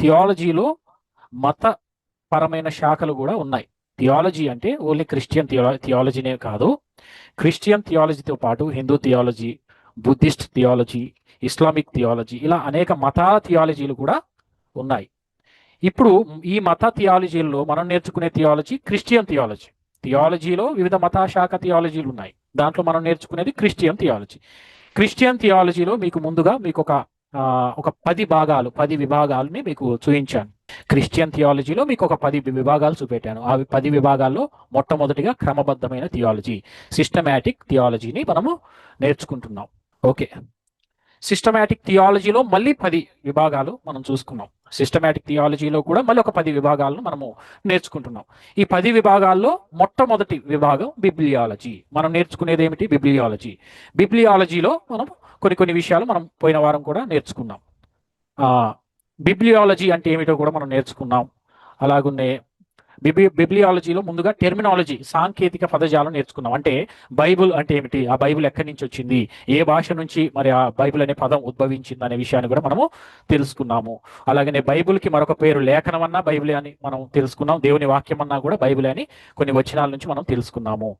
థియాలజీలో మత పరమైన శాఖలు కూడా ఉన్నాయి. థియాలజీ అంటే ఓన్లీ క్రిస్టియన్ థియా థియాలజీనే కాదు. క్రిస్టియన్ థియాలజీతో పాటు Hindu theology Buddhist theology Islamic theology ఇలా అనేక మతాల థియాలజీలు కూడా ఉన్నాయి. ఇప్పుడు ఈ మత థియాలజీల్లో మనం నేర్చుకునే థియాలజీ క్రిస్టియన్ థియాలజీ. థియాలజీలో వివిధ మత శాఖ థియాలజీలు ఉన్నాయి. దాంట్లో మనం నేర్చుకునేది క్రిస్టియన్ థియాలజీ. క్రిస్టియన్ థియాలజీలో మీకు ముందుగా మీకు ఒక ఒక పది భాగాలు పది విభాగాలని మీకు చూపించాను. క్రిస్టియన్ థియాలజీలో మీకు ఒక పది విభాగాలు చూపెట్టాను. ఆ పది విభాగాల్లో మొట్టమొదటిగా క్రమబద్ధమైన థియాలజీ సిస్టమాటిక్ థియాలజీని మనము నేర్చుకుంటున్నాం. ఓకే. సిస్టమాటిక్ థియాలజీలో మళ్ళీ పది విభాగాలు మనం చూసుకున్నాం. సిస్టమాటిక్ థియాలజీలో కూడా మళ్ళీ ఒక పది విభాగాలను మనము నేర్చుకుంటున్నాం. ఈ పది విభాగాల్లో మొట్టమొదటి విభాగం బిబ్లియాలజీ. మనం నేర్చుకునేది ఏమిటి? బిబ్లియాలజీ. బిబ్లియాలజీలో మనం కొన్ని కొన్ని విషయాలు మనం పోయిన వారం కూడా నేర్చుకున్నాం. బిబ్లియాలజీ అంటే ఏమిటో కూడా మనం నేర్చుకున్నాం. అలాగున్నే బిబి బిబ్లియాలజీలో ముందుగా టెర్మినాలజీ సాంకేతిక పదజాలం నేర్చుకున్నాం అంటే బైబుల్ అంటే ఏమిటి? ఆ బైబిల్ ఎక్కడి నుంచి వచ్చింది? ఏ భాష నుంచి మరి ఆ బైబిల్ అనే పదం ఉద్భవించింది అనే విషయాన్ని కూడా మనము తెలుసుకున్నాము. అలాగనే బైబిల్కి మరొక పేరు లేఖనం అన్నా బైబిలే అని మనం తెలుసుకున్నాం. దేవుని వాక్యం అన్నా కూడా బైబిలే అని కొన్ని వచనాల నుంచి మనం తెలుసుకున్నాము.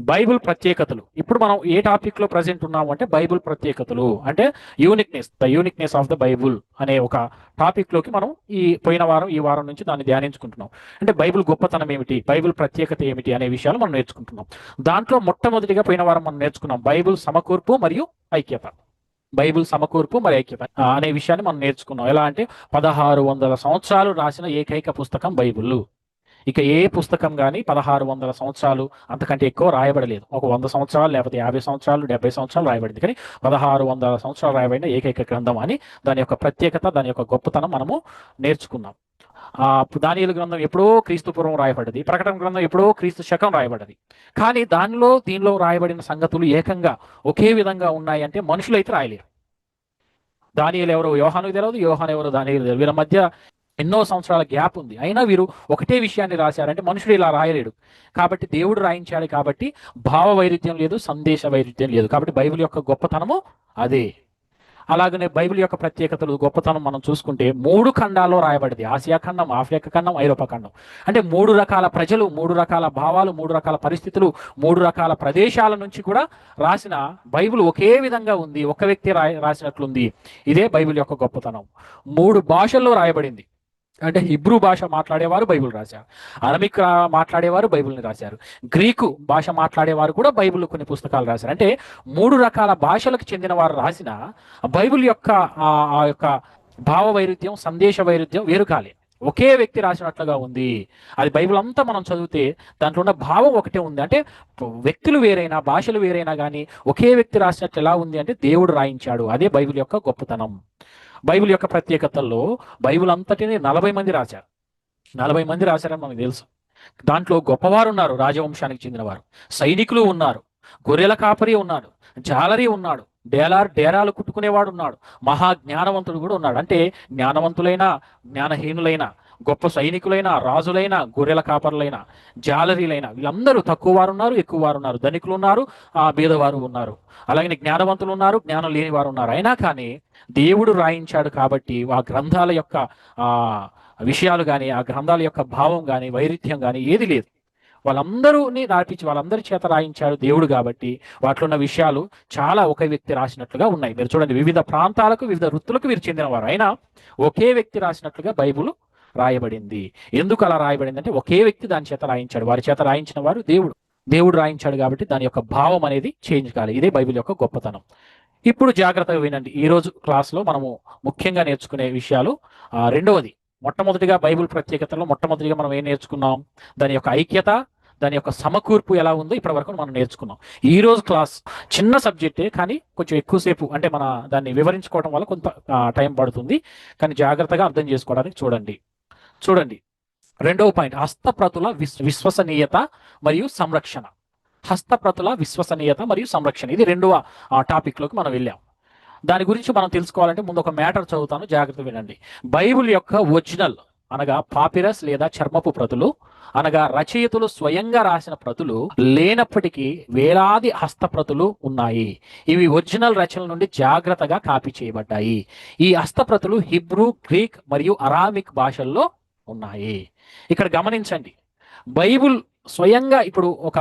బైబిల్ ప్రత్యేకతలు. ఇప్పుడు మనం ఏ టాపిక్లో ప్రజెంట్ ఉన్నాము అంటే బైబిల్ ప్రత్యేకతలు. అంటే uniqueness the uniqueness of the Bible అనే ఒక టాపిక్లోకి మనం ఈ పోయిన వారం ఈ వారం నుంచి దాన్ని ధ్యానించుకుంటున్నాం. అంటే బైబిల్ గొప్పతనం ఏమిటి? బైబిల్ ప్రత్యేకత ఏమిటి అనే విషయాలు మనం నేర్చుకుంటున్నాం. దాంట్లో మొట్టమొదటిగా పోయిన వారం మనం నేర్చుకున్నాం బైబిల్ సమకూర్పు మరియు ఐక్యత. బైబిల్ సమకూర్పు మరి ఐక్యత అనే విషయాన్ని మనం నేర్చుకున్నాం. ఎలా అంటే పదహారు వందల సంవత్సరాలు రాసిన ఏకైక పుస్తకం బైబిల్. ఇక ఏ పుస్తకం కానీ పదహారు వందల సంవత్సరాలు అంతకంటే ఎక్కువ రాయబడలేదు. ఒక వంద సంవత్సరాలు లేకపోతే యాభై సంవత్సరాలు డెబ్బై సంవత్సరాలు రాయబడింది. కానీ పదహారు వందల సంవత్సరాలు రాయబడిన ఏకైక గ్రంథం అని దాని యొక్క ప్రత్యేకత దాని యొక్క గొప్పతనం మనము నేర్చుకున్నాం. ఆ దానియలు గ్రంథం ఎప్పుడో క్రీస్తు పూర్వం రాయబడ్డది ప్రకటన గ్రంథం ఎప్పుడో క్రీస్తు శకం రాయబడ్డది. కానీ దానిలో దీనిలో రాయబడిన సంగతులు ఏకంగా ఒకే విధంగా ఉన్నాయి అంటే మనుషులు అయితే రాయలేరు. దానియలు ఎవరో యోహాను తెలియదు యోహాను ఎవరో దానియలు తెలియదు వీళ్ళ మధ్య ఎన్నో సంవత్సరాల గ్యాప్ ఉంది. అయినా వీరు ఒకటే విషయాన్ని రాశారంటే మనుషుడు ఇలా రాయలేడు. కాబట్టి దేవుడు రాయించాడు కాబట్టి భావ వైరుధ్యం లేదు సందేశ వైరుధ్యం లేదు. కాబట్టి బైబిల్ యొక్క గొప్పతనము అదే. అలాగనే బైబిల్ యొక్క ప్రత్యేకతలు గొప్పతనం మనం చూసుకుంటే మూడు ఖండాల్లో రాయబడింది. ఆసియా ఖండం ఆఫ్రికా ఖండం ఐరోపా ఖండం. అంటే మూడు రకాల ప్రజలు మూడు రకాల భావాలు మూడు రకాల పరిస్థితులు మూడు రకాల ప్రదేశాల నుంచి కూడా రాసిన బైబిల్ ఒకే విధంగా ఉంది. ఒక వ్యక్తి రాయ రాసినట్లుంది. ఇదే బైబిల్ యొక్క గొప్పతనం. మూడు భాషల్లో రాయబడింది. అంటే హిబ్రూ భాష మాట్లాడేవారు బైబిల్ రాశారు. అరమిక్ మాట్లాడేవారు బైబుల్ని రాశారు. గ్రీకు భాష మాట్లాడేవారు కూడా బైబిల్ కొన్ని పుస్తకాలు రాశారు. అంటే మూడు రకాల భాషలకు చెందిన వారు రాసిన బైబిల్ యొక్క ఆ ఆ యొక్క భావ వైరుధ్యం సందేశ వైరుధ్యం వేరు కాలే. ఒకే వ్యక్తి రాసినట్లుగా ఉంది. అది బైబిల్ అంతా మనం చదివితే దాంట్లో ఉన్న భావం ఒకటే ఉంది. అంటే వ్యక్తులు వేరైనా భాషలు వేరైనా కానీ ఒకే వ్యక్తి రాసినట్లు ఎలా ఉంది అంటే దేవుడు రాయించాడు. అదే బైబిల్ యొక్క గొప్పతనం. బైబిల్ యొక్క ప్రత్యేకతల్లో బైబిల్ అంతటిని నలభై మంది రాశారు. నలభై మంది రాశారని మనకు తెలుసు. దాంట్లో గొప్పవారు ఉన్నారు రాజవంశానికి చెందినవారు. సైనికులు ఉన్నారు గొర్రెల కాపరి ఉన్నాడు జాలరీ ఉన్నాడు డేలార్ డేరాలు కుట్టుకునేవాడు ఉన్నాడు మహా జ్ఞానవంతుడు కూడా ఉన్నాడు. అంటే జ్ఞానవంతులైన జ్ఞానహీనులైన గొప్ప సైనికులైన రాజులైన గొర్రెల కాపరులైన జాలరీలైన వీళ్ళందరూ తక్కువ వారు ఉన్నారు ఎక్కువ వారు ఉన్నారు. ధనికులు ఉన్నారు ఆ బీదవారు ఉన్నారు. అలాగే జ్ఞానవంతులు ఉన్నారు జ్ఞానం లేని వారు ఉన్నారు. అయినా కానీ దేవుడు రాయించాడు కాబట్టి ఆ గ్రంథాల యొక్క ఆ విషయాలు కానీ ఆ గ్రంథాల యొక్క భావం కానీ వైరుధ్యం కానీ ఏది లేదు. వాళ్ళందరూని రాపించి వాళ్ళందరి చేత రాయించాడు దేవుడు కాబట్టి వాటిలో ఉన్న విషయాలు చాలా ఒక వ్యక్తి రాసినట్లుగా ఉన్నాయి. మీరు చూడండి వివిధ ప్రాంతాలకు వివిధ వృత్తులకు వీరు చెందినవారు. అయినా ఒకే వ్యక్తి రాసినట్లుగా బైబుల్ రాయబడింది. ఎందుకు అలా రాయబడింది అంటే ఒకే వ్యక్తి దాని చేత రాయించాడు. వారి చేత రాయించిన వారు దేవుడు. దేవుడు రాయించాడు కాబట్టి దాని యొక్క భావం అనేది చేంజ్ కాలి ఇదే బైబిల్ యొక్క గొప్పతనం. ఇప్పుడు జాగ్రత్తగా వినండి. ఈ రోజు క్లాస్లో మనము ముఖ్యంగా నేర్చుకునే విషయాలు రెండవది. మొట్టమొదటిగా బైబిల్ ప్రత్యేకతలో మొట్టమొదటిగా మనం ఏం నేర్చుకున్నాం? దాని యొక్క ఐక్యత దాని యొక్క సమకూర్పు ఎలా ఉందో ఇప్పటి వరకు మనం నేర్చుకున్నాం. ఈ రోజు క్లాస్ చిన్న సబ్జెక్టే కానీ కొంచెం ఎక్కువసేపు అంటే మన దాన్ని వివరించుకోవడం వల్ల కొంత టైం పడుతుంది. కానీ జాగ్రత్తగా అర్థం చేసుకోవడానికి చూడండి. చూడండి. రెండవ పాయింట్ హస్తప్రతుల విశ్ విశ్వసనీయత మరియు సంరక్షణ. హస్తప్రతుల విశ్వసనీయత మరియు సంరక్షణ. ఇది రెండవ ఆ, మనం వెళ్ళాం. దాని గురించి మనం తెలుసుకోవాలంటే ముందు ఒక మ్యాటర్ చదువుతాను జాగ్రత్త వినండి. బైబిల్ యొక్క ఒరిజినల్ అనగా పాపిరస్ లేదా చర్మపు ప్రతులు అనగా రచయితలు స్వయంగా రాసిన ప్రతులు లేనప్పటికీ వేలాది హస్తప్రతులు ఉన్నాయి. ఇవి ఒరిజినల్ రచనల నుండి జాగ్రత్తగా కాపీ చేయబడ్డాయి. ఈ హస్తప్రతులు హిబ్రూ గ్రీక్ మరియు అరామిక్ భాషల్లో ఉన్నాయి. ఇక్కడ గమనించండి. బైబుల్ స్వయంగా ఇప్పుడు ఒక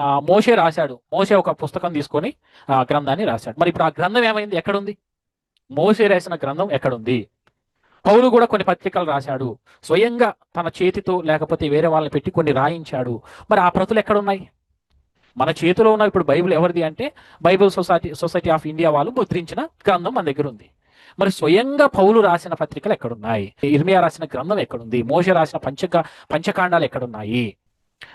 మోషే రాశాడు. మోషే ఒక పుస్తకం తీసుకొని ఆ గ్రంథాన్ని రాశాడు. మరి ఇప్పుడు ఆ గ్రంథం ఏమైంది? ఎక్కడుంది? మోసే రాసిన గ్రంథం ఎక్కడుంది? పౌలు కూడా కొన్ని పత్రికలు రాశాడు. స్వయంగా తన చేతితో లేకపోతే వేరే వాళ్ళని పెట్టి కొన్ని రాయించాడు. మరి ఆ ప్రతులు ఎక్కడున్నాయి? మన చేతిలో ఉన్న ఇప్పుడు బైబిల్ ఎవరిది అంటే Bible society society of India వాళ్ళు ముద్రించిన గ్రంథం మన దగ్గర ఉంది. మరి స్వయంగా పౌలు రాసిన పత్రికలు ఎక్కడున్నాయి? ఇర్మియా రాసిన గ్రంథం ఎక్కడుంది? మోష రాసిన పంచక పంచకాండాలు ఎక్కడున్నాయి?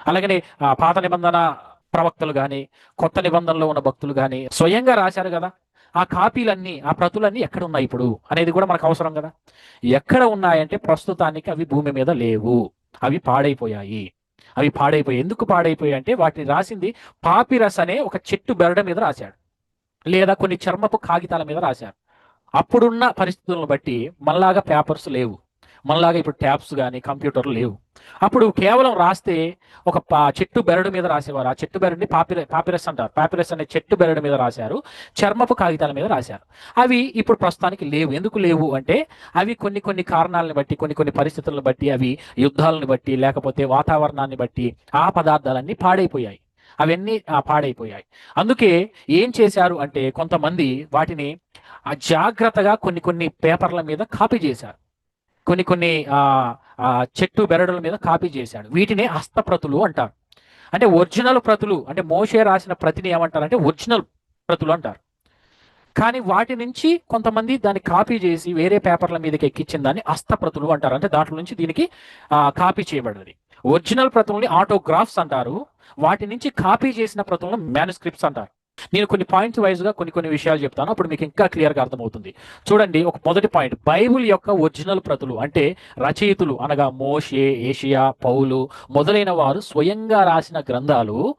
అలాగనే ఆ, పాత నిబంధన ప్రవక్తలు కానీ కొత్త నిబంధనలో ఉన్న భక్తులు కానీ స్వయంగా రాశారు కదా? ఆ కాపీలన్నీ ఆ ప్రతులన్నీ ఎక్కడ ఉన్నాయి ఇప్పుడు? అనేది కూడా మనకు అవసరం కదా? ఎక్కడ ఉన్నాయంటే ప్రస్తుతానికి అవి భూమి మీద లేవు. అవి పాడైపోయాయి. అవి పాడైపోయాయి. ఎందుకు పాడైపోయాయి అంటే వాటిని రాసింది పాపిరస్ అనే ఒక చెట్టు బెరడ మీద రాశాడు. లేదా కొన్ని చర్మపు కాగితాల మీద రాశారు. అప్పుడున్న పరిస్థితులను బట్టి మనలాగా పేపర్స్ లేవు. మనలాగా ఇప్పుడు ట్యాబ్స్ కానీ కంప్యూటర్లు లేవు. అప్పుడు కేవలం రాస్తే ఒక చెట్టు బెరడు మీద రాసేవారు. ఆ చెట్టు బెరడుని పాపిర పాపిరస్ అంటారు. పాపిరస్ అనే చెట్టు బెరడు మీద రాశారు. చర్మపు కాగితాల మీద రాశారు. అవి ఇప్పుడు ప్రస్తుతానికి లేవు. ఎందుకు లేవు అంటే అవి కొన్ని కొన్ని కారణాలను బట్టి కొన్ని కొన్ని పరిస్థితులను బట్టి అవి యుద్ధాలను బట్టి లేకపోతే వాతావరణాన్ని బట్టి ఆ పదార్థాలన్నీ పాడైపోయాయి. అవన్నీ పాడైపోయాయి. అందుకే ఏం చేశారు అంటే కొంతమంది వాటిని జాగ్రత్తగా కొన్ని కొన్ని పేపర్ల మీద కాపీ చేశారు. కొన్ని కొన్ని చెట్టు బెరడుల మీద కాపీ చేశాడు. వీటిని హస్తప్రతులు అంటారు. అంటే ఒరిజినల్ ప్రతులు అంటే మోషే రాసిన ప్రతిని ఏమంటారు అంటే ఒరిజినల్ ప్రతులు అంటారు. కానీ వాటి నుంచి కొంతమంది దాన్ని కాపీ చేసి వేరే పేపర్ల మీదకి ఎక్కించిన దాన్ని హస్తప్రతులు అంటారు. అంటే దాంట్లో నుంచి దీనికి కాపీ చేయబడింది ఒరిజినల్ ప్రతుల్ని ఆటోగ్రాఫ్స్ అంటారు. వాటి నుంచి కాపీ చేసిన ప్రతులను మ్యానుస్క్రిప్ట్స్ అంటారు. నేను కొన్ని పాయింట్స్ వైజ్గా కొన్ని కొన్ని విషయాలు చెప్తాను. అప్పుడు మీకు ఇంకా క్లియర్గా అర్థమవుతుంది. చూడండి ఒక మొదటి పాయింట్ బైబుల్ యొక్క ఒరిజినల్ ప్రతులు అంటే రచయితులు అనగా మోషే ఏషియా పౌలు మొదలైన వారు స్వయంగా రాసిన గ్రంథాలు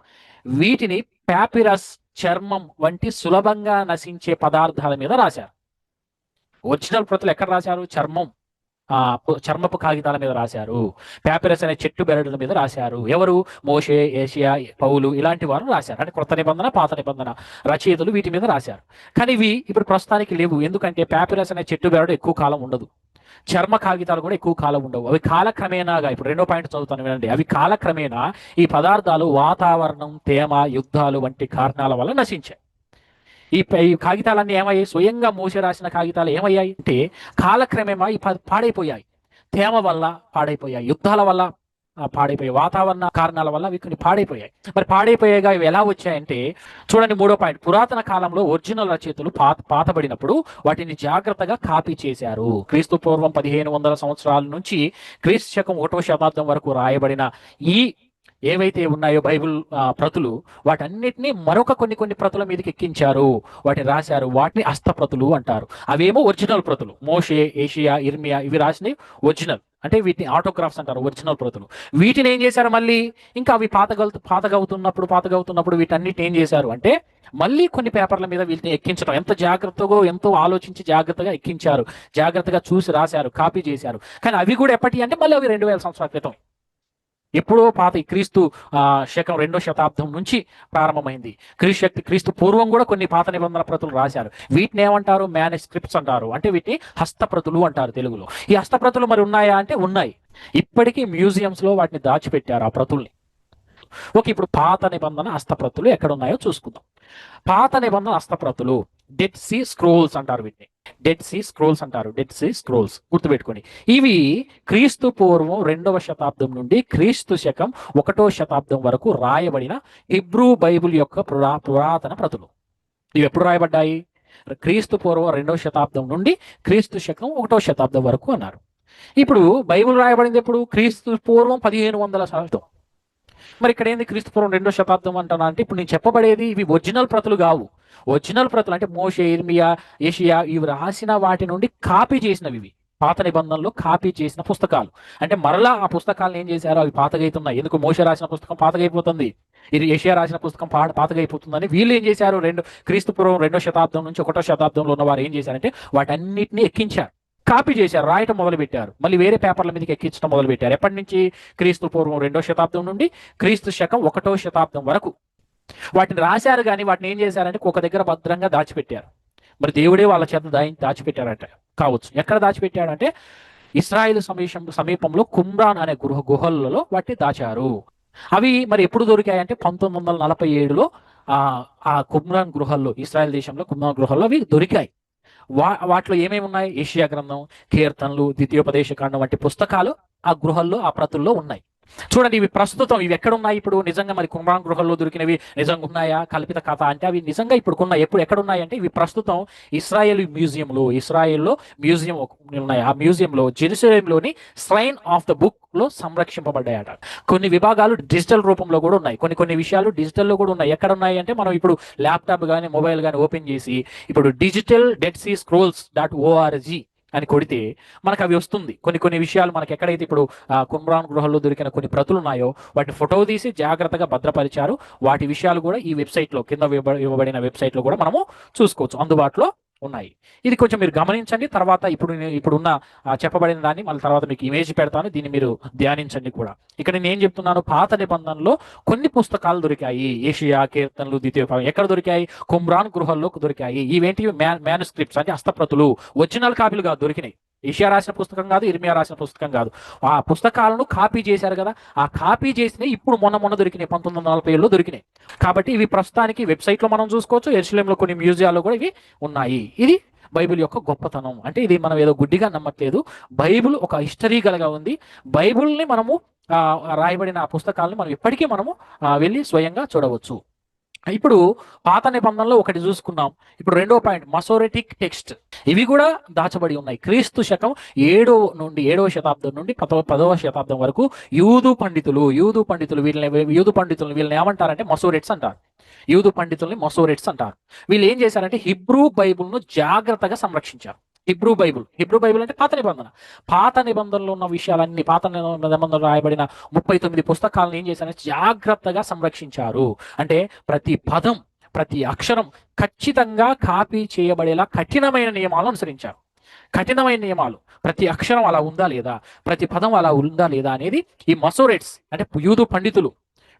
వీటిని పాపిరస్ చర్మం వంటి సులభంగా నశించే పదార్థాల మీద రాశారు. ఒరిజినల్ ప్రతులు ఎక్కడ రాశారు? చర్మం. చర్మపు కాగితాల మీద రాశారు. పాపిరస్ అనే చెట్టు బెరడుల మీద రాశారు. ఎవరు? మోషే ఏషియా పౌలు ఇలాంటి వారు రాశారు. అంటే కొత్త నిబంధన పాత నిబంధన రచయితలు వీటి మీద రాశారు. కానీ ఇవి ఇప్పుడు ప్రస్తుతానికి లేవు. ఎందుకంటే పాపిరస్ అనే చెట్టు బెరడు ఎక్కువ కాలం ఉండదు. చర్మ కాగితాలు కూడా ఎక్కువ కాలం ఉండవు. అవి కాలక్రమేణాగా ఇప్పుడు రెండో పాయింట్ చదువుతాను వినండి. అవి కాలక్రమేణా ఈ పదార్థాలు వాతావరణం తేమ యుద్ధాలు వంటి కారణాల వల్ల నశించాయి. ఈ కాగితాలన్నీ ఏమయ్యాయి? స్వయంగా మోసే రాసిన కాగితాలు ఏమయ్యాయి? అంటే కాలక్రమేమా ఈ పాడైపోయాయి. తేమ వల్ల పాడైపోయాయి. యుద్ధాల వల్ల పాడైపోయాయి. వాతావరణ కారణాల వల్ల వీటిని పాడైపోయాయి. మరి పాడైపోయాగా ఇవి ఎలా వచ్చాయంటే చూడండి మూడో పాయింట్. పురాతన కాలంలో ఒరిజినల్ రచయితలు పాత పాతబడినప్పుడు వాటిని జాగ్రత్తగా కాపీ చేశారు. క్రీస్తు పూర్వం పదిహేను వందల సంవత్సరాల నుంచి క్రీస్తు శకం ఒకటో శతాబ్దం వరకు రాయబడిన ఈ ఏవైతే ఉన్నాయో బైబిల్ ప్రతులు వాటన్నిటిని మరొక కొన్ని కొన్ని ప్రతుల మీదకి ఎక్కించారు. వాటిని రాశారు. వాటిని హస్తప్రతులు అంటారు. అవేమో ఒరిజినల్ ప్రతులు. మోషే ఏషియా ఇర్మియా ఇవి రాసినవి ఒరిజినల్. అంటే వీటిని ఆటోగ్రాఫ్స్ అంటారు ఒరిజినల్ ప్రతులు. వీటిని ఏం చేశారు మళ్ళీ? ఇంకా అవి పాతగలు పాతగవుతున్నప్పుడు పాతగవుతున్నప్పుడు వీటన్నిటిని ఏం చేశారు అంటే మళ్ళీ కొన్ని పేపర్ల మీద వీటిని ఎక్కించడం ఎంత జాగ్రత్తగా ఎంతో ఆలోచించి జాగ్రత్తగా ఎక్కించారు. జాగ్రత్తగా చూసి రాశారు కాపీ చేశారు. కానీ అవి కూడా ఎప్పటి అంటే మళ్ళీ అవి రెండు వేల సంవత్సరాల క్రితం. ఎప్పుడో పాత క్రీస్తు శకం రెండో శతాబ్దం నుంచి ప్రారంభమైంది. క్రీశక్తి శక్తి క్రీస్తు పూర్వం కూడా కొన్ని పాత నిబంధన ప్రతులు రాశారు. వీటిని ఏమంటారు? మేనస్క్రిప్ట్స్ అంటారు. అంటే వీటిని హస్తప్రతులు అంటారు తెలుగులో. ఈ హస్తప్రతులు మరి ఉన్నాయా అంటే ఉన్నాయి. ఇప్పటికీ మ్యూజియంస్లో వాటిని దాచిపెట్టారు ఆ ప్రతుల్ని. ఓకే ఇప్పుడు పాత నిబంధన హస్తప్రతులు ఎక్కడ ఉన్నాయో చూసుకుందాం. పాత నిబంధన హస్తప్రతులు డెడ్ సీ స్క్రోల్స్ అంటారు వీటిని. డెడ్ సీ స్క్రోల్స్ అంటారు. డెడ్ సీ స్క్రోల్స్ గుర్తుపెట్టుకోండి ఇవి క్రీస్తు పూర్వం రెండవ శతాబ్దం నుండి క్రీస్తు శకం ఒకటో శతాబ్దం వరకు రాయబడిన హిబ్రూ బైబిల్ యొక్క పురా పురాతన ప్రతులు. ఇవి ఎప్పుడు రాయబడ్డాయి? క్రీస్తు పూర్వం రెండవ శతాబ్దం నుండి క్రీస్తు శకం ఒకటో శతాబ్దం వరకు అన్నారు. ఇప్పుడు బైబిల్ రాయబడింది ఎప్పుడు? క్రీస్తు పూర్వం పదిహేను వందల శాతం మరి ఇక్కడ ఏంది క్రీస్తు పూర్వం రెండో శతాబ్దం అంటున్నా అంటే ఇప్పుడు నేను చెప్పబడేది ఇవి ఒరిజినల్ ప్రతులు కావు. ఒరిజినల్ ప్రతులు అంటే మోషే ఇర్మియా ఏషియా ఇవి రాసిన వాటి నుండి కాపీ చేసినవి ఇవి. పాత నిబంధనలు కాపీ చేసిన పుస్తకాలు. అంటే మరలా ఆ పుస్తకాలను ఏం చేశారు? అవి పాతగైతున్నాయి. ఎందుకు మోషే రాసిన పుస్తకం పాతగైపోతుంది? ఇది ఏషియా రాసిన పుస్తకం పాట పాతగైపోతుందని వీళ్ళు ఏం చేశారు? రెండు క్రీస్తు పూర్వం రెండో శతాబ్దం నుంచి ఒకటో శతాబ్దంలో ఉన్న వారు ఏం చేశారంటే వాటన్నిటిని ఎక్కించారు. కాపీ చేశారు రాయటం మొదలు పెట్టారు మళ్ళీ వేరే పేపర్ల మీదకి ఎక్కించడం మొదలు పెట్టారు ఎప్పటి నుంచి? క్రీస్తు పూర్వం రెండో శతాబ్దం నుండి క్రీస్తు శకం ఒకటో శతాబ్దం వరకు. వాటిని రాశారు కానీ వాటిని ఏం చేశారంటే ఒక దగ్గర భద్రంగా దాచిపెట్టారు. మరి దేవుడే వాళ్ళ చేత దాయి దాచిపెట్టారట. కావచ్చు. ఎక్కడ దాచిపెట్టాడంటే ఇస్రాయిల్ సమీపం సమీపంలో కుమ్రాన్ అనే గృహ గుహలలో వాటిని దాచారు. అవి మరి ఎప్పుడు దొరికాయంటే పంతొమ్మిది వందల నలభై ఏడులో ఆ ఆ కుమ్రాన్ గృహాల్లో ఇస్రాయల్ దేశంలో కుమ్రాన్ గృహాల్లో అవి దొరికాయి. వా వాటిలో ఏమేమి ఉన్నాయి? ఏషియా గ్రంథం కీర్తనలు ద్వితీయోపదేశ కాండం వంటి పుస్తకాలు ఆ గృహాల్లో ఆ ప్రతుల్లో ఉన్నాయి. చూడండి ఇవి ప్రస్తుతం ఇవి ఎక్కడున్నాయి ఇప్పుడు? నిజంగా మరి కుమ్రాన్ గృహంలో దొరికినవి నిజంగా ఉన్నాయా? కల్పిత కథ అంటే అవి నిజంగా ఇప్పుడు ఉన్నాయి ఎప్పుడు ఎక్కడున్నాయి అంటే ఇవి ప్రస్తుతం ఇస్రాయేల్ మ్యూజియంలో ఇస్రాయేల్లో మ్యూజియం ఉన్నాయి. ఆ మ్యూజియంలో జెరూసలేంలోని స్ట్రైన్ ఆఫ్ ద బుక్లో సంరక్షింపబడ్డాయట. కొన్ని విభాగాలు డిజిటల్ రూపంలో కూడా ఉన్నాయి. కొన్ని కొన్ని విషయాలు డిజిటల్లో కూడా ఉన్నాయి. ఎక్కడ ఉన్నాయి అంటే మనం ఇప్పుడు ల్యాప్టాప్ కానీ మొబైల్ కానీ ఓపెన్ చేసి ఇప్పుడు digital dead sea scrolls dot org అని కొడితే మనకు అవి వస్తుంది. కొన్ని కొన్ని విషయాలు మనకి ఎక్కడైతే ఇప్పుడు ఆ, కుమ్రాన్ గృహంలో దొరికిన కొన్ని ప్రతులు ఉన్నాయో వాటిని ఫోటో తీసి జాగ్రత్తగా భద్రపరిచారు. వాటి విషయాలు కూడా ఈ వెబ్సైట్లో కింద ఇవ్వబడిన వెబ్సైట్లో కూడా మనము చూసుకోవచ్చు. అందుబాటులో ఉన్నాయి. ఇది కొంచెం మీరు గమనించండి. తర్వాత ఇప్పుడు నేను- ఇప్పుడున్న చెప్పబడిన దాన్ని మళ్ళీ తర్వాత మీకు ఇమేజ్ పెడతాను. దీన్ని మీరు ధ్యానించండి కూడా. ఇక్కడ నేను ఏం చెప్తున్నాను? పాత నిబంధనలో కొన్ని పుస్తకాలు దొరికాయి. ఏషియా కీర్తనలు ద్వితీయ ఎక్కడ దొరికాయి? కుమ్రాన్ గృహల్లో దొరికాయి. ఇవేంటి మ్యాన్ స్క్రిప్ట్స్ అంటే హస్తప్రతులు. ఒరిజినల్ కాపీలు కాదు దొరికినాయి. ఏషియా రాసిన పుస్తకం కాదు ఇర్మియా రాసిన పుస్తకం కాదు. ఆ పుస్తకాలను కాపీ చేశారు కదా ఆ కాపీ చేసినవి ఇప్పుడు మొన్న మొన్న దొరికినాయి పంతొమ్మిది వందల నలభై ఏళ్ళు దొరికినాయి. కాబట్టి ఇవి ప్రస్తుతానికి వెబ్సైట్లో మనం చూసుకోవచ్చు ఎరుసలేంలో కొన్ని మ్యూజియాల్లో కూడా ఇవి ఉన్నాయి. ఇది బైబిల్ యొక్క గొప్పతనం. అంటే ఇది మనం ఏదో గుడ్డిగా నమ్మట్లేదు. బైబిల్ ఒక హిస్టరీ కలగా ఉంది. బైబిల్ని మనము రాయబడిన ఆ పుస్తకాలను మనం ఇప్పటికీ మనము వెళ్ళి స్వయంగా చూడవచ్చు. ఇప్పుడు పాత నిబంధనలో ఒకటి చూసుకున్నాం ఇప్పుడు రెండో పాయింట్ మసోరెటిక్ టెక్స్ట్. ఇవి కూడా దాచబడి ఉన్నాయి. క్రీస్తు శకం ఏడో నుండి ఏడవ శతాబ్దం నుండి పదవ పదవ శతాబ్దం వరకు యూదు పండితులు యూదు పండితులు వీళ్ళని యూదు పండితులు వీళ్ళని ఏమంటారంటే మసోరెట్స్ అంటారు. యూదు పండితుల్ని మసోరెట్స్ అంటారు. వీళ్ళు ఏం చేశారంటే హిబ్రూ బైబుల్ను జాగ్రత్తగా సంరక్షించారు. Hebrew Bible. హిబ్రూ బైబుల్ అంటే పాత నిబంధన. పాత నిబంధనలో ఉన్న విషయాలన్నీ పాత నిబంధనలు రాయబడిన ముప్పై తొమ్మిది పుస్తకాలను ఏం చేశారంటే జాగ్రత్తగా సంరక్షించారు. అంటే ప్రతి పదం ప్రతి అక్షరం ఖచ్చితంగా కాపీ చేయబడేలా కఠినమైన నియమాలు అనుసరించారు. కఠినమైన నియమాలు. ప్రతి అక్షరం అలా ఉందా లేదా? ప్రతి పదం అలా ఉందా లేదా అనేది ఈ మసోరేట్స్ అంటే యూదు పండితులు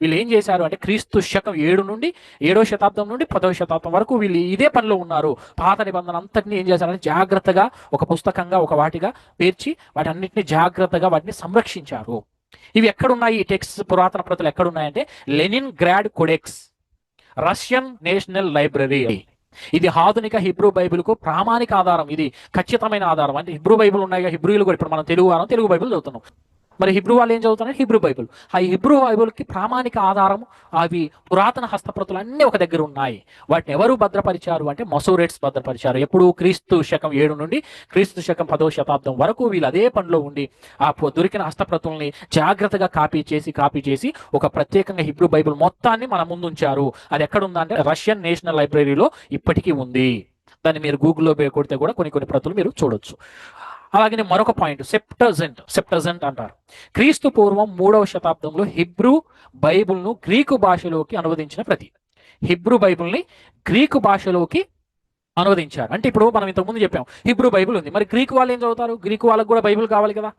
వీళ్ళు ఏం చేశారు అంటే క్రీస్తు శకం ఏడు నుండి ఏడో శతాబ్దం నుండి పదవ శతాబ్దం వరకు వీళ్ళు ఇదే పనిలో ఉన్నారు. పాత నిబంధన అంతటిని ఏం చేశారంటే జాగ్రత్తగా ఒక పుస్తకంగా ఒక వాటిగా పేర్చి వాటన్నిటిని జాగ్రత్తగా వాటిని సంరక్షించారు. ఇవి ఎక్కడున్నాయి? ఈ టెక్స్ట్ పురాతన ప్రతులు ఎక్కడున్నాయంటే Leningrad codex Russian national library. ఇది ఆధునిక హిబ్రూ బైబిల్కు ప్రామాణిక ఆధారం. ఇది ఖచ్చితమైన ఆధారం. అంటే హిబ్రూ బైబిల్ ఉన్నాయి హిబ్రూలు కూడా ఇప్పుడు మనం తెలుగు వారం తెలుగు బైబిల్ చదువుతున్నాం. మరి హిబ్రూ వాళ్ళు ఏం చదువుతున్నారు? Hebrew Bible. ఆ హిబ్రూ బైబిల్కి ప్రామాణిక ఆధారము అవి పురాతన హస్తప్రతులు అన్నీ ఒక దగ్గర ఉన్నాయి. వాటిని ఎవరు భద్రపరిచారు అంటే మసూరేట్స్ భద్రపరిచారు. ఎప్పుడు క్రీస్తు శకం ఏడు నుండి క్రీస్తు శకం పదో శతాబ్దం వరకు వీళ్ళు అదే పనిలో ఉండి ఆ దొరికిన హస్తప్రతుల్ని జాగ్రత్తగా కాపీ చేసి కాపీ చేసి ఒక ప్రత్యేకంగా హిబ్రూ బైబిల్ మొత్తాన్ని మన ముందు ఉంచారు అది ఎక్కడ ఉందంటే రష్యన్ నేషనల్ లైబ్రరీలో ఇప్పటికీ ఉంది. దాన్ని మీరు గూగుల్లో పే కొడితే కూడా కొన్ని కొన్ని ప్రతులు మీరు చూడొచ్చు. అలాగే మరొక పాయింట్ సెప్టజెంట్ సెప్టజెంట్ అంటారు. క్రీస్తు పూర్వం మూడవ శతాబ్దంలో హిబ్రూ బైబిల్ను గ్రీకు భాషలోకి అనువదించిన ప్రతి. హిబ్రూ బైబిల్ని గ్రీకు భాషలోకి అనువదించారు. అంటే ఇప్పుడు మనం ఇంతకుముందు చెప్పాం హిబ్రూ బైబిల్ ఉంది. మరి గ్రీకు వాళ్ళు ఏం చదువుతారు? గ్రీకు వాళ్ళకు కూడా బైబిల్ కావాలి కదా.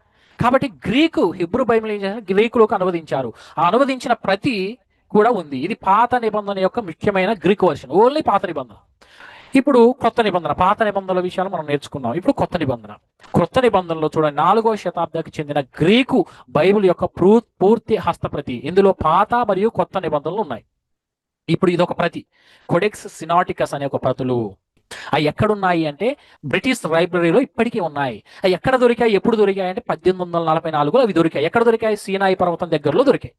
కాబట్టి గ్రీకు హిబ్రూ బైబిల్ ఏం చేశారు? గ్రీకులోకి అనువదించారు. ఆ అనువదించిన ప్రతి కూడా ఉంది. ఇది పాత నిబంధన యొక్క ముఖ్యమైన గ్రీకు వర్షన్. ఓన్లీ పాత నిబంధన. ఇప్పుడు కొత్త నిబంధన పాత నిబంధనల విషయాలు మనం నేర్చుకున్నాం. ఇప్పుడు కొత్త నిబంధన. కొత్త నిబంధనలో చూడండి నాలుగో శతాబ్దానికి చెందిన గ్రీకు బైబిల్ యొక్క పూర్తి హస్తప్రతి. ఇందులో పాత మరియు కొత్త నిబంధనలు ఉన్నాయి. ఇప్పుడు ఇది ఒక ప్రతి. కొడెక్స్ సినాటికస్ అనే ఒక ప్రతులు. అవి ఎక్కడున్నాయి అంటే బ్రిటిష్ లైబ్రరీలో ఇప్పటికీ ఉన్నాయి. అవి ఎక్కడ దొరికాయి ఎప్పుడు దొరికాయి అంటే పద్దెనిమిది వందల నలభై నాలుగులో అవి దొరికాయి. ఎక్కడ దొరికాయి? సీనాయి పర్వతం దగ్గరలో దొరికాయి.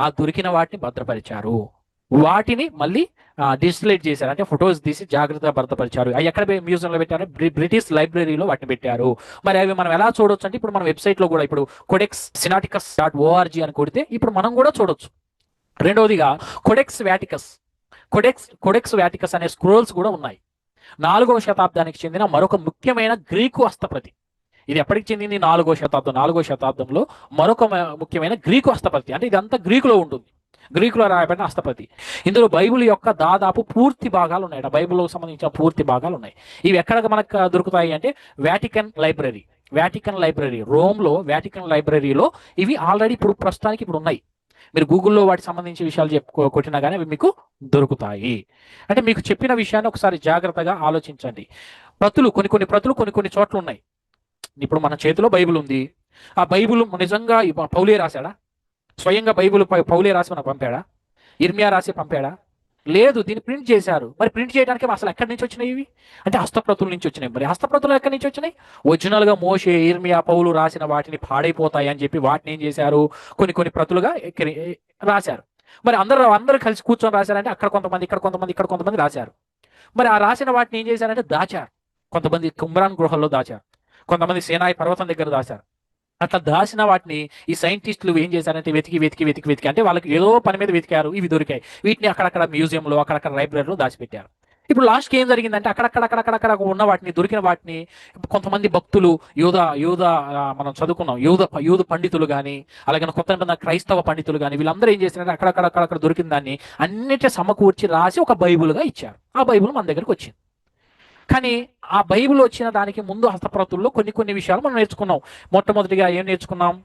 ఆ దొరికిన వాటిని భద్రపరిచారు. వాటిని మళ్ళీ డిస్లేట్ చేశారు. అంటే ఫొటోస్ తీసి జాగ్రత్తగా భద్రపరిచారు. అవి ఎక్కడ మ్యూజియంలో పెట్టారు? బ్రిటిష్ లైబ్రరీలో వాటిని పెట్టారు. మరి అవి మనం ఎలా చూడొచ్చు అంటే ఇప్పుడు మన వెబ్సైట్లో కూడా ఇప్పుడు కొడెక్స్ సినాటికస్ డాట్ ఓఆర్జీ అని కొడితే ఇప్పుడు మనం కూడా చూడొచ్చు. రెండవదిగా కొడెక్స్ వ్యాటికస్ కొడెక్స్ కొడెక్స్ వ్యాటికస్ అనే స్క్రోల్స్ కూడా ఉన్నాయి. నాలుగవ శతాబ్దానికి చెందిన మరొక ముఖ్యమైన గ్రీకు హస్తప్రతి. ఇది ఎప్పటికి చెందింది? నాలుగో శతాబ్దం. నాలుగో శతాబ్దంలో మరొక ముఖ్యమైన గ్రీకు హస్తప్రతి. అంటే ఇదంతా గ్రీకులో ఉంటుంది. గ్రీకులో రాయబడిన హస్తపతి ఇందులో బైబిల్ యొక్క దాదాపు పూర్తి భాగాలు ఉన్నాయట బైబిల్కి సంబంధించిన పూర్తి భాగాలు ఉన్నాయి. ఇవి ఎక్కడ మనకు దొరుకుతాయి అంటే Vatican library. Vatican library. రోమ్లో Vatican లైబ్రరీలో ఇవి ఆల్రెడీ ఇప్పుడు ప్రస్తుతానికి ఇప్పుడు ఉన్నాయి. మీరు గూగుల్లో వాటికి సంబంధించి విషయాలు చెప్పుకో కొట్టినా కానీ అవి మీకు దొరుకుతాయి. అంటే మీకు చెప్పిన విషయాన్ని ఒకసారి జాగ్రత్తగా ఆలోచించండి. ప్రతులు కొన్ని కొన్ని ప్రతులు కొన్ని కొన్ని చోట్ల ఉన్నాయి. ఇప్పుడు మన చేతిలో బైబిల్ ఉంది. ఆ బైబిల్ నిజంగా పౌలే రాశాడా? స్వయంగా బైబిల్ పౌలే రాసి మనకు పంపాడా? ఇర్మియా రాసి పంపాడా? లేదు దీన్ని ప్రింట్ చేశారు. మరి ప్రింట్ చేయడానికి అసలు ఎక్కడి నుంచి వచ్చినాయి ఇవి? అంటే హస్తప్రతుల నుంచి వచ్చినాయి. మరి హస్తప్రతులు ఎక్కడి నుంచి వచ్చినాయి? ఒరిజినల్గా మోషే ఇర్మియా పౌలు రాసిన వాటిని పాడైపోతాయి అని చెప్పి వాటిని ఏం చేశారు? కొన్ని కొన్ని ప్రతులుగా రాశారు. మరి అందరూ అందరూ కలిసి కూర్చొని రాశారంటే అక్కడ కొంతమంది ఇక్కడ కొంతమంది ఇక్కడ కొంతమంది రాశారు. మరి ఆ రాసిన వాటిని ఏం చేశారంటే దాచారు. కొంతమంది కుమ్రాన్ గృహంలో దాచారు. కొంతమంది సేనాయి పర్వతం దగ్గర దాచారు. అట్లా దాచిన వాటిని ఈ సైంటిస్టులు ఏం చేశారంటే వెతికి వెతికి వెతికి వెతికి అంటే వాళ్ళకి ఏదో పని మీద వెతికారు ఇవి దొరికాయి. వీటిని అక్కడక్కడ మ్యూజియంలో అక్కడక్కడ లైబ్రరీలో దాచిపెట్టారు. ఇప్పుడు లాస్ట్ ఏం జరిగిందంటే అక్కడక్కడ అక్కడక్కడ ఉన్న వాటిని దొరికిన వాటిని కొంతమంది భక్తులు యూద యూద మనం చదువుకున్నాం యూద యూద పండితులు కానీ అలాగే కొత్త క్రైస్తవ పండితులు కానీ వీళ్ళందరూ ఏం చేశారంటే అక్కడక్కడ అక్కడక్కడ దొరికిన దాన్ని అన్నిటి సమకూర్చి రాసి ఒక బైబుల్గా ఇచ్చారు. ఆ బైబిల్ మన దగ్గరికి వచ్చింది. కానీ ఆ బైబిల్ వచ్చిన దానికి ముందు హస్తప్రతుల్లో కొన్ని కొన్ని విషయాలు మనం నేర్చుకున్నాం. మొట్టమొదటిగా ఏం నేర్చుకున్నాం?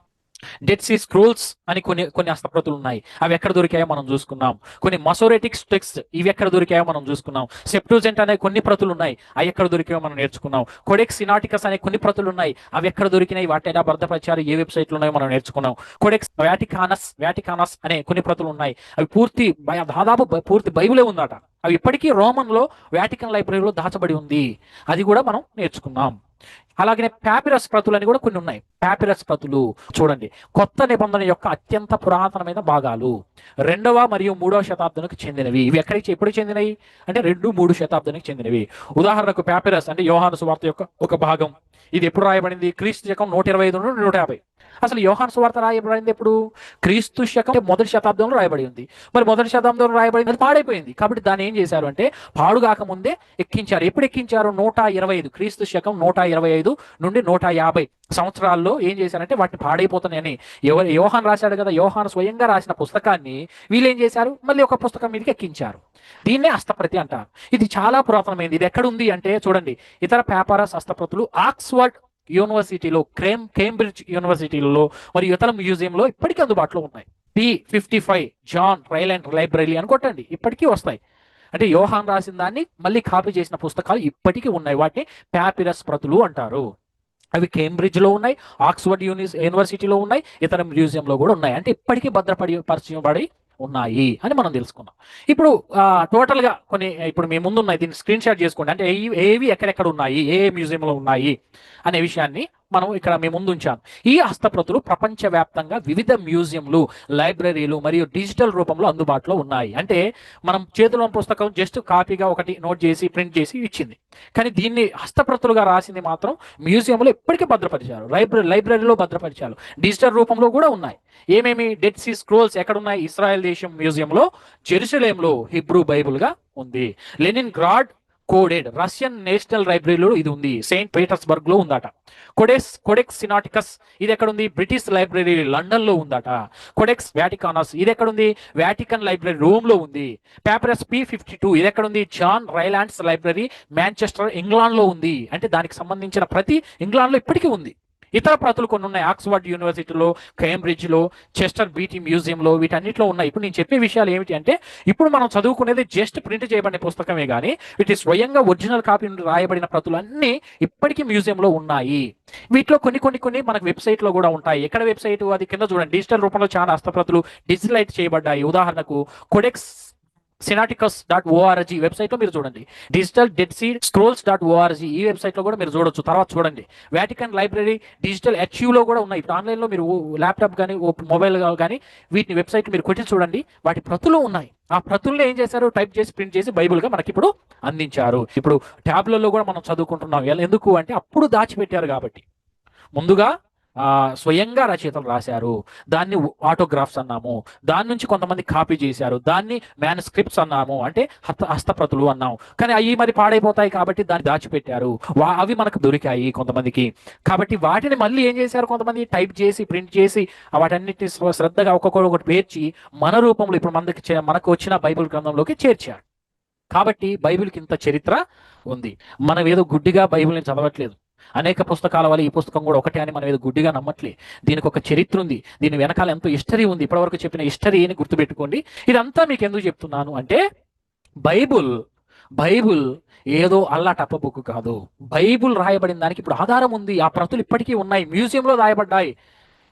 డెడ్ సీ స్క్రోల్స్ అని కొన్ని కొన్ని హస్తప్రతులు ఉన్నాయి. అవి ఎక్కడ దొరికాయో మనం చూసుకున్నాం. కొన్ని మసోరేటిక్ టెక్స్ట్ ఇవి ఎక్కడ దొరికాయో మనం చూసుకున్నాం. సెప్టోజెంట్ అనే కొన్ని ప్రతులు ఉన్నాయి. అవి ఎక్కడ దొరికాయో మనం నేర్చుకున్నాం. కొడెక్స్ సినాటికస్ అనే కొన్ని ప్రతులు ఉన్నాయి. అవి ఎక్కడ దొరికినాయి? వాటి ఎలా భద్రపరిచారు? ఏ వెబ్సైట్లు ఉన్నాయో మనం నేర్చుకున్నాం. కొడెక్స్ వ్యాటికానస్ వ్యాటికానస్ అనే కొన్ని ప్రతులు ఉన్నాయి. అవి పూర్తి బై- దాదాపు బై- పూర్తి బైబిలే ఉందట. అవి ఇప్పటికీ రోమన్లో వ్యాటికన్ లైబ్రరీలో దాచబడి ఉంది. అది కూడా మనం నేర్చుకున్నాం. అలాగనే ప్యాపిరస్ ప్రతులు అని కూడా కొన్ని ఉన్నాయి. ప్యాపిరస్ ప్రతులు చూడండి. కొత్త నిబంధన యొక్క అత్యంత పురాతనమైన భాగాలు. రెండవ మరియు మూడవ శతాబ్దానికి చెందినవి. ఇవి ఎక్కడికి ఎప్పుడు చెందినవి? అంటే రెండు మూడు శతాబ్దానికి చెందినవి. ఉదాహరణకు ప్యాపిరస్ అంటే యోహాను సువార్త యొక్క ఒక భాగం. ఇది ఎప్పుడు రాయబడింది? క్రీస్తు శకం నూట ఇరవై ఐదు నుండి నూట యాభై. అసలు యోహాన్ సువార్త రాయబడింది ఎప్పుడు? క్రీస్తు శకం మొదటి శతాబ్దంలో రాయబడి ఉంది మరి మొదటి శతాబ్దంలో రాయబడింది అది పాడైపోయింది. కాబట్టి దాన్ని ఏం చేశారు అంటే పాడుగాక ముందే ఎక్కించారు. ఎప్పుడు ఎక్కించారు? నూట ఇరవై ఐదు. క్రీస్తు శకం నూట ఇరవై ఐదు నుండి నూట యాభై. సంవత్సరాల్లో ఏం చేశారంటే వాటిని పాడైపోతున్నాయని ఎవరు యోహాన్ రాశాడు కదా యోహాన్ స్వయంగా రాసిన పుస్తకాన్ని వీళ్ళు ఏం చేశారు? మళ్ళీ ఒక పుస్తకం మీదకి ఎక్కించారు. దీన్నే హస్తప్రతి అంటారు. ఇది చాలా పురాతనమైనది. ఇది ఎక్కడ ఉంది అంటే చూడండి ఇతర పేపరస్ హస్తప్రతులు ఆక్స్ఫర్డ్ యూనివర్సిటీలో క్రేమ్ కేంబ్రిడ్జ్ యూనివర్సిటీలలో మరియు ఇతర మ్యూజియంలో ఇప్పటికీ అందుబాటులో ఉన్నాయి. P fifty five John Ryland library అని కొట్టండి. ఇప్పటికీ వస్తాయి. అంటే యోహాన్ రాసిన దాన్ని మళ్ళీ కాపీ చేసిన పుస్తకాలు ఇప్పటికీ ఉన్నాయి. వాటిని ప్యాపిరస్ ప్రతులు అంటారు. అవి కేంబ్రిడ్జ్లో ఉన్నాయి ఆక్స్ఫర్డ్ యూనిస్ యూనివర్సిటీలో ఉన్నాయి ఇతర మ్యూజియంలో కూడా ఉన్నాయి. అంటే ఇప్పటికీ భద్రపడి పరిచయపడి ఉన్నాయి అని మనం తెలుసుకున్నాం ఇప్పుడు టోటల్గా కొన్ని ఇప్పుడు మీ ముందు ఉన్నాయి దీన్ని స్క్రీన్ షాట్ చేసుకోండి. అంటే ఏవి ఎక్కడెక్కడ ఉన్నాయి ఏ మ్యూజియంలో ఉన్నాయి అనే విషయాన్ని మనం ఇక్కడ మీ ముందు ఉంచాను ఈ హస్తప్రతులు ప్రపంచవ్యాప్తంగా వివిధ మ్యూజియంలు లైబ్రరీలు మరియు డిజిటల్ రూపంలో అందుబాటులో ఉన్నాయి. అంటే మనం చేతిలో ఉన్న పుస్తకం జస్ట్ కాపీగా ఒకటి నోట్ చేసి ప్రింట్ చేసి ఇచ్చింది. కానీ దీన్ని హస్తప్రతులుగా రాసింది మాత్రం మ్యూజియంలో ఇప్పటికీ భద్రపరిచారు. లైబ్రరీ లైబ్రరీలో భద్రపరిచారు. డిజిటల్ రూపంలో కూడా ఉన్నాయి. ఏమేమి? డెడ్ సీ స్క్రోల్స్ ఎక్కడున్నాయి? ఇస్రాయల్ దేశం మ్యూజియంలో జెరూసలేంలో హిబ్రూ బైబుల్గా ఉంది. Leningrad coded Russian national లైబ్రరీలో ఇది ఉంది. సెయింట్ పీటర్స్బర్గ్లో ఉందట. కొడెక్స్ కొడెక్స్ సినాటికస్ ఇది ఎక్కడ ఉంది బ్రిటిష్ లైబ్రరీ లండన్లో ఉందట. కొడెక్స్ వాటికానస్ ఇది ఎక్కడ ఉంది వాటికన్ లైబ్రరీ రోమ్లో ఉంది. పేపరస్ పి ఫిఫ్టీ టూ ఇది ఎక్కడ ఉంది జాన్ రైలాండ్స్ లైబ్రరీ మాంచెస్టర్ ఇంగ్లాండ్లో ఉంది. అంటే దానికి సంబంధించిన ప్రతి ఇంగ్లాండ్లో ఇప్పటికీ ఉంది. ఇతర ప్రతులు కొన్ని ఉన్నాయి. ఆక్స్ఫర్డ్ యూనివర్సిటీలో కేంబ్రిడ్జ్లో చెస్టర్ బీటీ మ్యూజియంలో వీటన్నిటిలో ఉన్నాయి. ఇప్పుడు నేను చెప్పే విషయాలు ఏమిటి అంటే ఇప్పుడు మనం చదువుకునేది జస్ట్ ప్రింట్ చేయబడిన పుస్తకమే కానీ వీటి స్వయంగా ఒరిజినల్ కాపీ నుండి రాయబడిన ప్రతులు అన్నీ ఇప్పటికీ మ్యూజియంలో ఉన్నాయి. వీటిలో కొన్ని కొన్ని కొన్ని మనకు వెబ్సైట్లో కూడా ఉంటాయి. ఎక్కడ వెబ్సైట్? అది కింద చూడండి. డిజిటల్ రూపంలో చాలా హస్తప్రతులు డిజిటలైట్ చేయబడ్డాయి. ఉదాహరణకు కొడెక్స్ సినాటికస్ డాట్ ఓఆర్జీ వెబ్సైట్లో మీరు చూడండి. Digital dead sea scrolls dot org ఈ వెబ్సైట్లో కూడా మీరు చూడొచ్చు. తర్వాత చూడండి. వాటికన్ లైబ్రరీ డిజిటల్లో కూడా ఉన్నాయి. ఇప్పుడు ఆన్లైన్లో మీరు ల్యాప్టాప్ కానీ మొబైల్ కానీ వీటిని వెబ్సైట్ మీరు కొట్టి చూడండి. వాటి ప్రతులు ఉన్నాయి. ఆ ప్రతుల్లో ఏం చేశారు? టైప్ చేసి ప్రింట్ చేసి బైబుల్గా మనకి ఇప్పుడు అందించారు. ఇప్పుడు ట్యాబ్లలో కూడా మనం చదువుకుంటున్నాం. ఎలా- ఎందుకు అంటే అప్పుడు దాచిపెట్టారు కాబట్టి. ముందుగా స్వయంగా రచయితలు రాశారు. దాన్ని ఆటోగ్రాఫ్స్ అన్నాము. దాని నుంచి కొంతమంది కాపీ చేశారు. దాన్ని మ్యాన్స్క్రిప్ట్స్ అన్నాము. అంటే హస్త హస్తప్రతులు అన్నాము. కానీ అవి మరి పాడైపోతాయి కాబట్టి దాన్ని దాచిపెట్టారు. వా- అవి మనకు దొరికాయి కొంతమందికి. కాబట్టి వాటిని మళ్ళీ ఏం చేశారు కొంతమంది? టైప్ చేసి ప్రింట్ చేసి వాటన్నిటిని శ్రద్ధగా ఒక్కొక్కటి ఒకటి పేర్చి మన రూపంలో ఇప్పుడు మనకి చే- మనకు వచ్చిన బైబిల్ గ్రంథంలోకి చేర్చాడు కాబట్టి బైబిల్కి ఇంత చరిత్ర ఉంది. మనం ఏదో గుడ్డిగా బైబిల్ని చదవట్లేదు. అనేక పుస్తకాల వల్ల ఈ పుస్తకం కూడా ఒకటే అని మనం ఏదో గుడ్డిగా నమ్మట్లే. దీనికి ఒక చరిత్ర ఉంది. దీని వెనకాల ఎంతో హిస్టరీ ఉంది. ఇప్పటివరకు చెప్పిన హిస్టరీని గుర్తుపెట్టుకోండి. ఇదంతా మీకు ఎందుకు చెప్తున్నాను అంటే బైబుల్ బైబుల్ ఏదో అల్లా టప్ప బుక్ కాదు. బైబుల్ రాయబడిన దానికి ఇప్పుడు ఆధారం ఉంది. ఆ ప్రతులు ఇప్పటికీ ఉన్నాయి. మ్యూజియంలో రాయబడ్డాయి.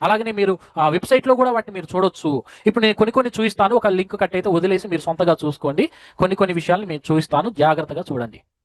అలాగనే మీరు ఆ వెబ్సైట్లో కూడా వాటిని మీరు చూడొచ్చు. ఇప్పుడు నేను కొన్ని కొన్ని చూపిస్తాను ఒక లింక్ కట్ అయితే వదిలేసి మీరు సొంతగా చూసుకోండి. కొన్ని కొన్ని విషయాలు నేను చూపిస్తాను జాగ్రత్తగా చూడండి.